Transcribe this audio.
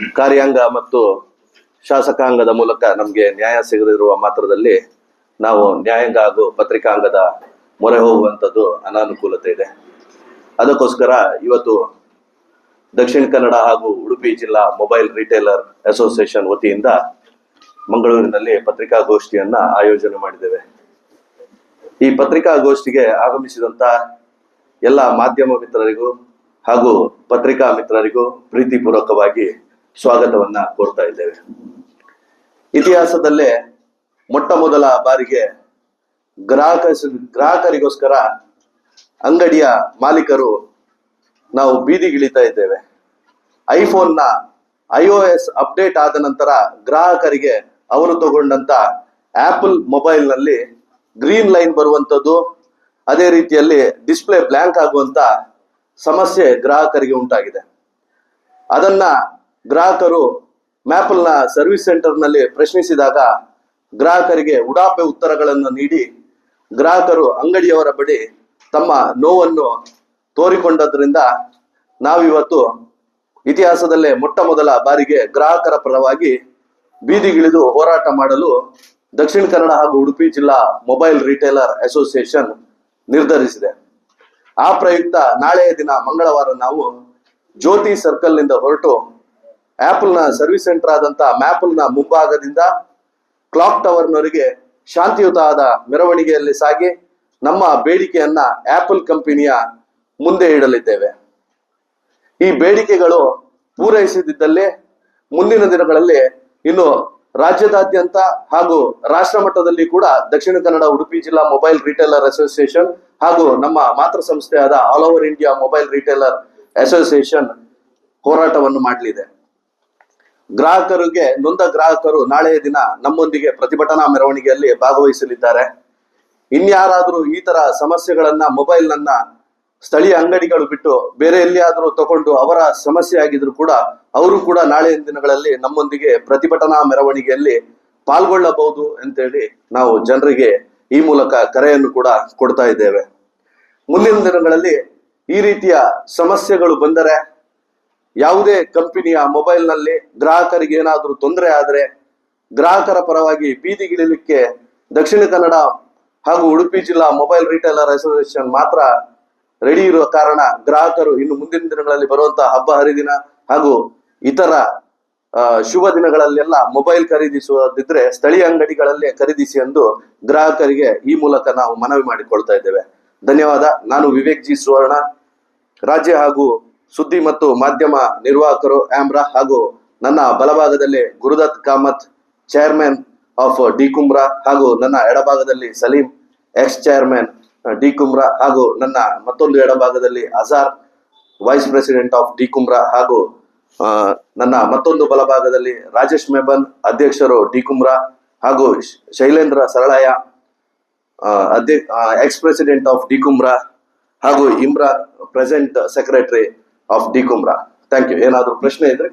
ಕಾರ್ಯಾಂಗ ಮತ್ತು ಶಾಸಕಾಂಗದ ಮೂಲಕ ನಮಗೆ ನ್ಯಾಯ ಸಿಗದಿರುವ ಮಾತ್ರದಲ್ಲಿ ನಾವು ನ್ಯಾಯಾಂಗ ಹಾಗೂ ಪತ್ರಿಕಾಂಗದ ಮೊರೆ ಹೋಗುವಂಥದ್ದು ಅನಾನುಕೂಲತೆ ಇದೆ. ಅದಕ್ಕೋಸ್ಕರ ಇವತ್ತು ದಕ್ಷಿಣ ಕನ್ನಡ ಹಾಗೂ ಉಡುಪಿ ಜಿಲ್ಲಾ ಮೊಬೈಲ್ ರಿಟೇಲರ್ ಅಸೋಸಿಯೇಷನ್ ವತಿಯಿಂದ ಮಂಗಳೂರಿನಲ್ಲಿ ಪತ್ರಿಕಾಗೋಷ್ಠಿಯನ್ನ ಆಯೋಜನೆ ಮಾಡಿದ್ದೇವೆ. ಈ ಪತ್ರಿಕಾಗೋಷ್ಠಿಗೆ ಆಗಮಿಸಿದಂತ ಎಲ್ಲ ಮಾಧ್ಯಮ ಮಿತ್ರರಿಗೂ ಹಾಗೂ ಪತ್ರಿಕಾ ಮಿತ್ರರಿಗೂ ಪ್ರೀತಿಪೂರ್ವಕವಾಗಿ ಸ್ವಾಗತವನ್ನ ಕೋರ್ತಾ ಇದ್ದೇವೆ. ಇತಿಹಾಸದಲ್ಲೇ ಮೊಟ್ಟ ಮೊದಲ ಬಾರಿಗೆ ಗ್ರಾಹಕ ಗ್ರಾಹಕರಿಗೋಸ್ಕರ ಅಂಗಡಿಯ ಮಾಲೀಕರು ನಾವು ಬೀದಿಗಿಳಿತಾ ಇದ್ದೇವೆ. ಐಫೋನ್ನ ಐ ಒ ಎಸ್ ಅಪ್ಡೇಟ್ ಆದ ನಂತರ ಗ್ರಾಹಕರಿಗೆ ಅವರು ತಗೊಂಡಂತ ಆಪಲ್ ಮೊಬೈಲ್ನಲ್ಲಿ ಗ್ರೀನ್ ಲೈನ್ ಬರುವಂತದ್ದು, ಅದೇ ರೀತಿಯಲ್ಲಿ ಡಿಸ್ಪ್ಲೇ ಬ್ಲ್ಯಾಂಕ್ ಆಗುವಂತ ಸಮಸ್ಯೆ ಗ್ರಾಹಕರಿಗೆ ಉಂಟಾಗಿದೆ. ಅದನ್ನ ಗ್ರಾಹಕರು ಮ್ಯಾಪಲ್ನ ಸರ್ವಿಸ್ ಸೆಂಟರ್ನಲ್ಲಿ ಪ್ರಶ್ನಿಸಿದಾಗ ಗ್ರಾಹಕರಿಗೆ ಉಡಾಪೆ ಉತ್ತರಗಳನ್ನು ನೀಡಿ ಗ್ರಾಹಕರು ಅಂಗಡಿಯವರ ಬಳಿ ತಮ್ಮ ನೋವನ್ನು ತೋರಿಕೊಂಡದ್ರಿಂದ ನಾವಿವತ್ತು ಇತಿಹಾಸದಲ್ಲೇ ಮೊಟ್ಟ ಮೊದಲ ಬಾರಿಗೆ ಗ್ರಾಹಕರ ಪರವಾಗಿ ಬೀದಿಗಿಳಿದು ಹೋರಾಟ ಮಾಡಲು ದಕ್ಷಿಣ ಕನ್ನಡ ಹಾಗೂ ಉಡುಪಿ ಜಿಲ್ಲಾ ಮೊಬೈಲ್ ರಿಟೇಲರ್ ಅಸೋಸಿಯೇಷನ್ ನಿರ್ಧರಿಸಿದೆ. ಆ ಪ್ರಯುಕ್ತ ನಾಳೆಯ ದಿನ ಮಂಗಳವಾರ ನಾವು ಜ್ಯೋತಿ ಸರ್ಕಲ್ನಿಂದ ಹೊರಟು ಆಪಲ್ನ ಸರ್ವಿಸ್ ಸೆಂಟರ್ ಆದಂತ ಮ್ಯಾಪಲ್ನ ಮುಂಭಾಗದಿಂದ ಕ್ಲಾಕ್ ಟವರ್ನವರೆಗೆ ಶಾಂತಿಯುತ ಆದ ಮೆರವಣಿಗೆಯಲ್ಲಿ ಸಾಗಿ ನಮ್ಮ ಬೇಡಿಕೆಯನ್ನ ಆಪಲ್ ಕಂಪನಿಯ ಮುಂದೆ ಇಡಲಿದ್ದೇವೆ. ಈ ಬೇಡಿಕೆಗಳು ಪೂರೈಸದಿದ್ದಲ್ಲಿ ಮುಂದಿನ ದಿನಗಳಲ್ಲಿ ಇನ್ನು ರಾಜ್ಯದಾದ್ಯಂತ ಹಾಗೂ ರಾಷ್ಟ್ರ ಮಟ್ಟದಲ್ಲಿ ಕೂಡ ದಕ್ಷಿಣ ಕನ್ನಡ, ಉಡುಪಿ ಜಿಲ್ಲಾ ಮೊಬೈಲ್ ರಿಟೇಲರ್ ಅಸೋಸಿಯೇಷನ್ ಹಾಗೂ ನಮ್ಮ ಮಾತೃ ಸಂಸ್ಥೆಯಾದ all over India mobile retailer association ಹೋರಾಟವನ್ನು ಮಾಡಲಿದೆ. ಗ್ರಾಹಕರಿಗೆ ನೊಂದ ಗ್ರಾಹಕರು ನಾಳೆಯ ದಿನ ನಮ್ಮೊಂದಿಗೆ ಪ್ರತಿಭಟನಾ ಮೆರವಣಿಗೆಯಲ್ಲಿ ಭಾಗವಹಿಸಲಿದ್ದಾರೆ. ಇನ್ಯಾರಾದರೂ ಈ ತರ ಸಮಸ್ಯೆಗಳನ್ನ ಮೊಬೈಲ್ ನನ್ನ ಸ್ಥಳೀಯ ಅಂಗಡಿಗಳು ಬಿಟ್ಟು ಬೇರೆ ಎಲ್ಲಿಯಾದರೂ ತಗೊಂಡು ಅವರ ಸಮಸ್ಯೆ ಆಗಿದ್ರು ಕೂಡ ಅವರು ಕೂಡ ನಾಳೆಯ ದಿನಗಳಲ್ಲಿ ನಮ್ಮೊಂದಿಗೆ ಪ್ರತಿಭಟನಾ ಮೆರವಣಿಗೆಯಲ್ಲಿ ಪಾಲ್ಗೊಳ್ಳಬಹುದು ಅಂತೇಳಿ ನಾವು ಜನರಿಗೆ ಈ ಮೂಲಕ ಕರೆಯನ್ನು ಕೂಡ ಕೊಡ್ತಾ ಇದ್ದೇವೆ. ಮುಂದಿನ ದಿನಗಳಲ್ಲಿ ಈ ರೀತಿಯ ಸಮಸ್ಯೆಗಳು ಬಂದರೆ ಯಾವುದೇ ಕಂಪನಿಯ ಮೊಬೈಲ್ನಲ್ಲಿ ಗ್ರಾಹಕರಿಗೆ ಏನಾದರೂ ತೊಂದರೆ ಆದರೆ ಗ್ರಾಹಕರ ಪರವಾಗಿ ಬೀದಿಗಿಳಿಲಿಕ್ಕೆ ದಕ್ಷಿಣ ಕನ್ನಡ ಹಾಗೂ ಉಡುಪಿ ಜಿಲ್ಲಾ ಮೊಬೈಲ್ ರಿಟೇಲರ್ ಅಸೋಸಿಯೇಷನ್ ಮಾತ್ರ ರೆಡಿ ಇರುವ ಕಾರಣ ಗ್ರಾಹಕರು ಇನ್ನು ಮುಂದಿನ ದಿನಗಳಲ್ಲಿ ಬರುವಂತಹ ಹಬ್ಬ, ಹರಿದಿನ ಹಾಗೂ ಇತರ ಶುಭ ದಿನಗಳಲ್ಲೆಲ್ಲ ಮೊಬೈಲ್ ಖರೀದಿಸುವುದಿದ್ರೆ ಸ್ಥಳೀಯ ಅಂಗಡಿಗಳಲ್ಲೇ ಖರೀದಿಸಿ ಎಂದು ಗ್ರಾಹಕರಿಗೆ ಈ ಮೂಲಕ ನಾವು ಮನವಿ ಮಾಡಿಕೊಳ್ತಾ ಇದ್ದೇವೆ. ಧನ್ಯವಾದ. ನಾನು ವಿವೇಕ್ ಜಿ ಸುವರ್ಣ. ರಾಜ್ಯ ಹಾಗೂ ಸುದ್ದಿ ಮತ್ತು ಮಾಧ್ಯಮ ನಿರ್ವಾಹಕರು ಆಮ್ರಾ ಹಾಗೂ ನನ್ನ ಬಲಭಾಗದಲ್ಲಿ Gurudatt Kamath chairman of D Kumra ಹಾಗೂ ನನ್ನ ಎಡಭಾಗದಲ್ಲಿ Saleem ex chairman D Kumra ಹಾಗೂ ನನ್ನ ಮತ್ತೊಂದು ಎಡಭಾಗದಲ್ಲಿ Azhar vice president of D Kumra ಹಾಗೂ ನನ್ನ ಮತ್ತೊಂದು ಬಲಭಾಗದಲ್ಲಿ ರಾಜೇಶ್ ಮೆಬನ್, ಅಧ್ಯಕ್ಷರು ಡಿ ಕುಮ್ರಾ ಹಾಗೂ ಶೈಲೇಂದ್ರ ಸರಳಯ್ಯ ಅಧ್ಯಕ್ಷ ex president of D Kumra ಹಾಗೂ Imran present secretary of D Kumra thank you ಏನಾದರೂ ಪ್ರಶ್ನೆ ಇದ್ರೆ